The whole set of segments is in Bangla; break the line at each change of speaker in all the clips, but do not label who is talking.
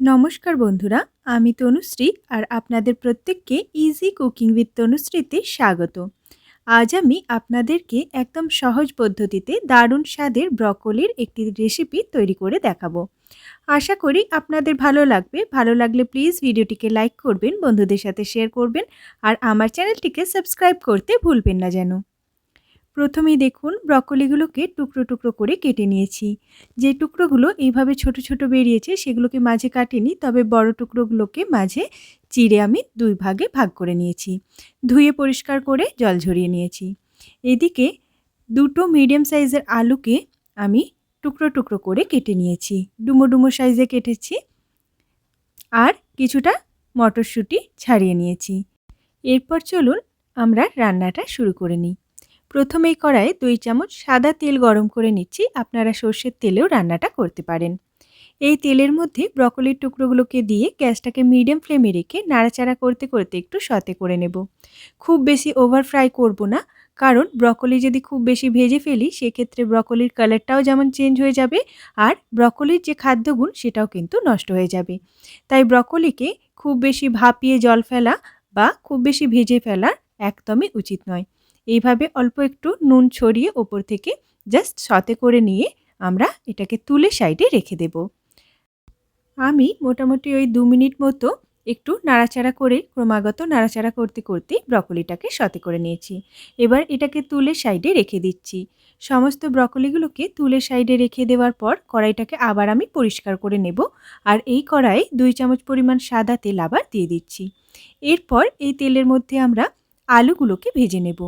নমস্কার বন্ধুরা, আমি তনুশ্রী আর আপনাদের প্রত্যেককে ইজি কুকিং উইথ তনুশ্রীতে স্বাগত। আজ আমি আপনাদেরকে একদম সহজ পদ্ধতিতে দারুণ স্বাদের ব্রকলির একটি রেসিপি তৈরি করে দেখাবো। আশা করি আপনাদের ভালো লাগবে। ভালো লাগলে প্লিজ ভিডিওটিকে লাইক করবেন, বন্ধুদের সাথে শেয়ার করবেন আর আমার চ্যানেলটিকে সাবস্ক্রাইব করতে ভুলবেন না যেন। প্রথমেই দেখুন ব্রকলিগুলোকে টুকরো টুকরো করে কেটে নিয়েছি। যে টুকরোগুলো এইভাবে ছোট ছোট বেরিয়েছে সেগুলোকে মাঝে কাটিনি, তবে বড় টুকরোগুলোকে মাঝে চিড়ে আমি দুই ভাগে ভাগ করে নিয়েছি। ধুয়ে পরিষ্কার করে জল ঝরিয়ে নিয়েছি। এদিকে দুটো মিডিয়াম সাইজের আলুকে আমি টুকরো টুকরো করে কেটে নিয়েছি। ডুমো ডুমো সাইজে কেটেছি আর কিছুটা মটরশুঁটি ছাড়িয়ে নিয়েছি। এরপর চলুন আমরা রান্নাটা শুরু করে নিই। প্রথমেই কড়াইয়ে দুই চামচ সাদা তেল গরম করে নিচ্ছি। আপনারা সর্ষের তেলেও রান্নাটা করতে পারেন। এই তেলের মধ্যে ব্রকলির টুকরোগুলোকে দিয়ে গ্যাসটাকে মিডিয়াম ফ্লেমে রেখে নাড়াচাড়া করতে করতে একটু সতে করে নেব। খুব বেশি ওভার ফ্রাই করব না, কারণ ব্রকলি যদি খুব বেশি ভেজে ফেলি, সেক্ষেত্রে ব্রকলির কালারটাও যেমন চেঞ্জ হয়ে যাবে আর ব্রকলির যে খাদ্যগুণ, সেটাও কিন্তু নষ্ট হয়ে যাবে। তাই ব্রকলিকে খুব বেশি ভাপিয়ে জল ফেলা বা খুব বেশি ভেজে ফেলা একদমই উচিত নয়। এইভাবে অল্প একটু নুন ছড়িয়ে ওপর থেকে জাস্ট সতে করে নিয়ে আমরা এটাকে তুলে সাইডে রেখে দেব। আমি মোটামুটি ওই দু মিনিট মতো একটু নাড়াচাড়া করে, ক্রমাগত নাড়াচাড়া করতে করতে ব্রকলিটাকে সতে করে নিয়েছি। এবার এটাকে তুলে সাইডে রেখে দিচ্ছি। সমস্ত ব্রকলিগুলোকে তুলে সাইডে রেখে দেওয়ার পর কড়াইটাকে আবার আমি পরিষ্কার করে নেব আর এই কড়াই দুই চামচ পরিমাণ সাদা তেল আবার দিয়ে দিচ্ছি। এরপর এই তেলের মধ্যে আমরা আলুগুলোকে ভেজে নেব।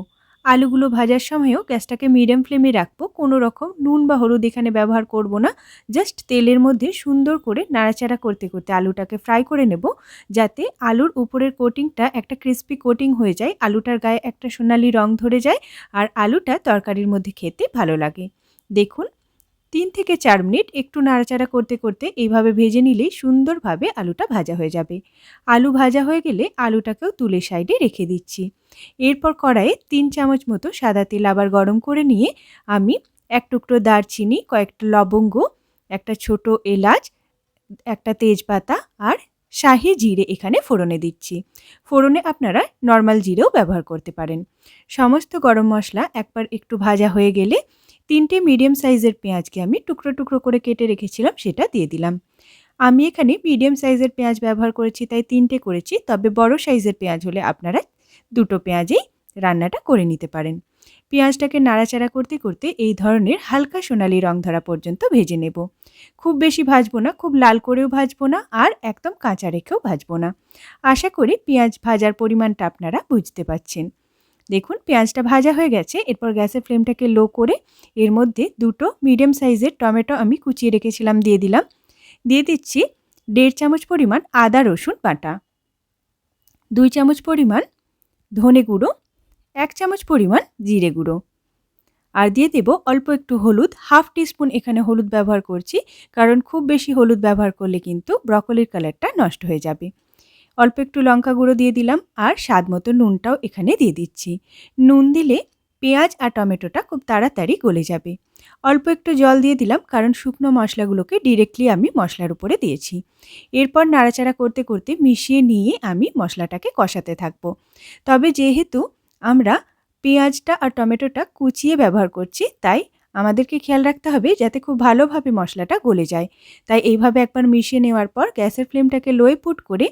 আলুগুলো ভাজার সময়ও গ্যাসটাকে মিডিয়াম ফ্লেমে রাখব। কোনো রকম নুন বা হলুদ এখানে ব্যবহার করব না। জাস্ট তেলের মধ্যে সুন্দর করে নাড়াচাড়া করতে করতে আলুটাকে ফ্রাই করে নেব। যাতে আলুর উপরের কোটিংটা একটা ক্রিস্পি কোটিং হয়ে যায়, আলুটার গায়ে একটা সোনালি রং ধরে যায়, আর আলুটা তরকারির মধ্যে খেতে ভালো লাগে। দেখুন তিন থেকে চার মিনিট একটু নাড়াচাড়া করতে করতে এইভাবে ভেজে নিলেই সুন্দরভাবে আলুটা ভাজা হয়ে যাবে। আলু ভাজা হয়ে গেলে আলুটাকেও তুলে সাইডে রেখে দিচ্ছি। এরপর কড়াইয়ে তিন চামচ মতো সাদা তেল আবার গরম করে নিয়ে আমি এক টুকরো দারচিনি কয়েকটা লবঙ্গ, একটা ছোট এলাচ, একটা তেজপাতা আর শাহি জিরে এখানে ফোড়নে দিচ্ছি। ফোড়নে আপনারা নর্মাল জিরেও ব্যবহার করতে পারেন। সমস্ত গরম মশলা একবার একটু ভাজা হয়ে গেলে তিনটে মিডিয়াম সাইজের পেঁয়াজকে আমি টুকরো টুকরো করে কেটে রেখেছিলাম, সেটা দিয়ে দিলাম। আমি এখানে মিডিয়াম সাইজের পেঁয়াজ ব্যবহার করেছি, তাই তিনটে করেছি, তবে বড় সাইজের পেঁয়াজ হলে আপনারা দুটো পেঁয়াজেই রান্নাটা করে নিতে পারেন। পেঁয়াজটাকে নাড়াচাড়া করতে করতে এই ধরনের হালকা সোনালি রং ধরা পর্যন্ত ভেজে নেব। খুব বেশি ভাজবো না, খুব লাল করেও ভাজবো না, আর একদম কাঁচা রেখেও ভাজবো না। আশা করি পেঁয়াজ ভাজার পরিমাণটা আপনারা বুঝতে পাচ্ছেন দেখুন, পেঁয়াজটা ভাজা হয়ে গেছে। এরপর গ্যাসের ফ্লেমটাকে লো করে এর মধ্যে দুটো মিডিয়াম সাইজের টমেটো আমি কুচিয়ে রেখেছিলাম, দিয়ে দিলাম। দিয়ে দিচ্ছি দেড় চামচ পরিমাণ আদা, রসুন, বাটা। দুই চামচ পরিমাণ ধনে গুঁড়ো, এক চামচ পরিমাণ জিরে গুঁড়ো। আর দিয়ে দেব অল্প একটু হলুদ, হাফ টিস্পুন এখানে হলুদ ব্যবহার করছি, কারণ খুব বেশি হলুদ ব্যবহার করলে কিন্তু ব্রকলির কালারটা নষ্ট হয়ে যাবে। অল্প একটু লঙ্কা গুঁড়ো দিয়ে দিলাম আর স্বাদ মতো নুনটাও এখানে দিয়ে দিচ্ছি। নুন দিলে পেঁয়াজ আর টমেটোটা খুব তাড়াতাড়ি গলে যাবে। অল্প একটু জল দিয়ে দিলাম কারণ শুকনো মশলাগুলোকে ডিরেক্টলি আমি মশলার উপরে দিয়েছি। এরপর নাড়াচাড়া করতে করতে মিশিয়ে নিয়ে আমি মশলাটাকে কষাতে থাকব। তবে যেহেতু আমরা পেঁয়াজটা আর টমেটোটা কুচিয়ে ব্যবহার করছি, তাই আমাদেরকে খেয়াল রাখতে হবে যাতে খুব ভালোভাবে মশলাটা গলে যায়। তাই এইভাবে একবার মিশিয়ে নেওয়ার পর গ্যাসের ফ্লেমটাকে লোয়ে পুট করে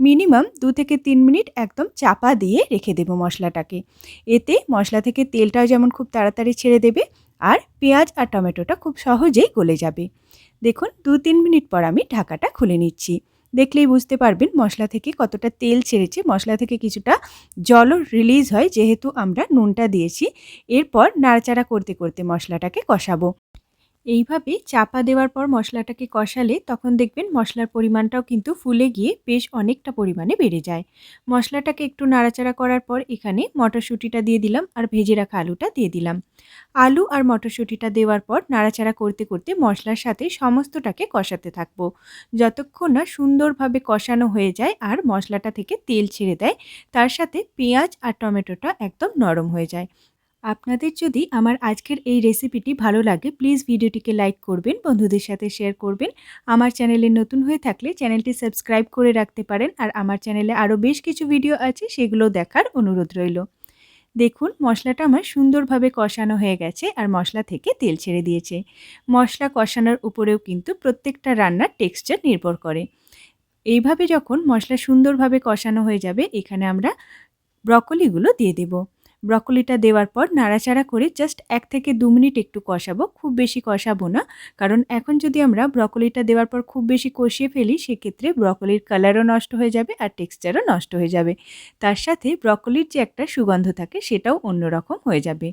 মিনিমাম দু থেকে তিন মিনিট একদম চাপা দিয়ে রেখে দেবো মশলাটাকে। এতে মশলা থেকে তেলটাও যেমন খুব তাড়াতাড়ি ছেড়ে দেবে, আর পেঁয়াজ আর টমেটোটা খুব সহজেই গলে যাবে। দেখুন, দু তিন মিনিট পর আমি ঢাকাটা খুলে নিচ্ছি। দেখলেই বুঝতে পারবেন মশলা থেকে কতটা তেল ছেড়েছে। মশলা থেকে কিছুটা জলও রিলিজ হয়, যেহেতু আমরা নুনটা দিয়েছি। এরপর নাড়াচাড়া করতে করতে মশলাটাকে কষাবো। এইভাবে চাপা দেওয়ার পর মশলাটাকে কষালে তখন দেখবেন মশলার পরিমাণটাও কিন্তু ফুলে গিয়ে বেশ অনেকটা পরিমাণে বেড়ে যায়। মশলাটাকে একটু নাড়াচাড়া করার পর এখানে মটরশুঁটিটা দিয়ে দিলাম আর ভেজে রাখা আলুটা দিয়ে দিলাম। আলু আর মটরশুঁটিটা দেওয়ার পর নাড়াচাড়া করতে করতে মশলার সাথে সমস্তটাকে কষাতে থাকব। যতক্ষণ না সুন্দরভাবে কষানো হয়ে যায় আর মশলাটা থেকে তেল ছেড়ে দেয়, তার সাথে পেঁয়াজ আর টমেটোটা একদম নরম হয়ে যায়। আপনাদের যদি আমার আজকের এই রেসিপিটি ভালো লাগে প্লিজ ভিডিওটিকে লাইক করবেন, বন্ধুদের সাথে শেয়ার করবেন। আমার চ্যানেলে নতুন হয়ে থাকলে চ্যানেলটি সাবস্ক্রাইব করে রাখতে পারেন আর আমার চ্যানেলে আরও বেশ কিছু ভিডিও আছে, সেগুলো দেখার অনুরোধ রইল। দেখুন, মশলাটা আমার সুন্দরভাবে কষানো হয়ে গেছে আর মশলা থেকে তেল ছেড়ে দিয়েছে। মশলা কষানোর উপরেও কিন্তু প্রত্যেকটা রান্নার টেক্সচার নির্ভর করে। এইভাবে যখন মশলা সুন্দরভাবে কষানো হয়ে যাবে, এখানে আমরা ব্রকলিগুলো দিয়ে দেব। ব্রকলিটা দেওয়ার পর নাড়াচাড়া করে জাস্ট এক থেকে দু মিনিট একটু কষাবো, খুব বেশি কষাবো না। কারণ এখন যদি আমরা ব্রকলিটা দেওয়ার পর খুব বেশি কষিয়ে ফেলি, সেক্ষেত্রে ব্রকলির কালারও নষ্ট হয়ে যাবে আর টেক্সচারও নষ্ট হয়ে যাবে। তার সাথে ব্রকলির যে একটা সুগন্ধ থাকে, সেটাও অন্যরকম হয়ে যাবে।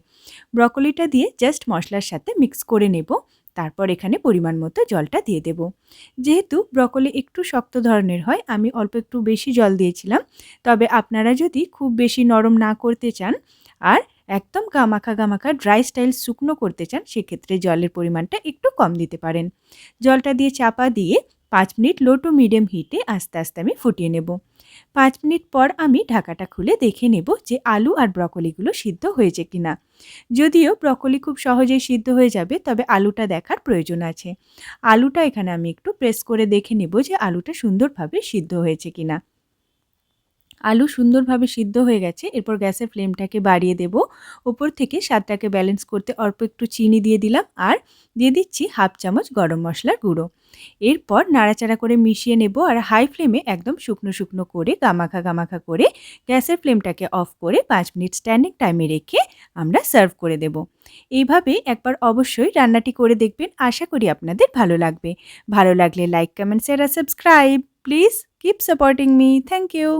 ব্রকলিটা দিয়ে জাস্ট মশলার সাথে মিক্স করে নেব। তারপর এখানে পরিমাণ মতো জলটা দিয়ে দেব। যেহেতু ব্রকলি একটু শক্ত ধরনের হয়, আমি অল্প একটু বেশি জল দিয়েছিলাম। তবে আপনারা যদি খুব বেশি নরম না করতে চান আর একদম গামাখা গামাখা ড্রাই স্টাইল শুকনো করতে চান, সেক্ষেত্রে জলের পরিমাণটা একটু কম দিতে পারেন। জলটা দিয়ে চাপা দিয়ে পাঁচ মিনিট লো টু মিডিয়াম হিটে আস্তে আস্তে আমি ফুটিয়ে নেব। পাঁচ মিনিট পর আমি ঢাকাটা খুলে দেখে নেব যে আলু আর ব্রকলিগুলো সিদ্ধ হয়েছে কিনা। যদিও ব্রকলি খুব সহজেই সিদ্ধ হয়ে যাবে, তবে আলুটা দেখার প্রয়োজন আছে। আলুটা এখানে আমি একটু প্রেস করে দেখে নেব যে আলুটা সুন্দরভাবে সিদ্ধ হয়েছে কিনা। আলু সুন্দরভাবে সিদ্ধ হয়ে গেছে, এরপর গ্যাসের ফ্লেমটাকে বাড়িয়ে দেব। ওপর থেকে স্বাদটাকে ব্যালেন্স করতে অল্প একটু চিনি দিয়ে দিলাম আর দিয়ে দিচ্ছি হাফ চামচ গরম মশলার গুঁড়ো। এরপর নাড়াচাড়া করে মিশিয়ে নেব আর হাই ফ্লেমে একদম শুকনো শুকনো করে গামাখা গামাখা করে গ্যাসের ফ্লেমটাকে অফ করে পাঁচ মিনিট স্ট্যান্ডিং টাইমে রেখে আমরা সার্ভ করে দেব। এইভাবে একবার অবশ্যই রান্নাটি করে দেখবেন, আশা করি আপনাদের ভালো লাগবে। ভালো লাগলে like, comment share R subscribe. Please keep supporting me thank you.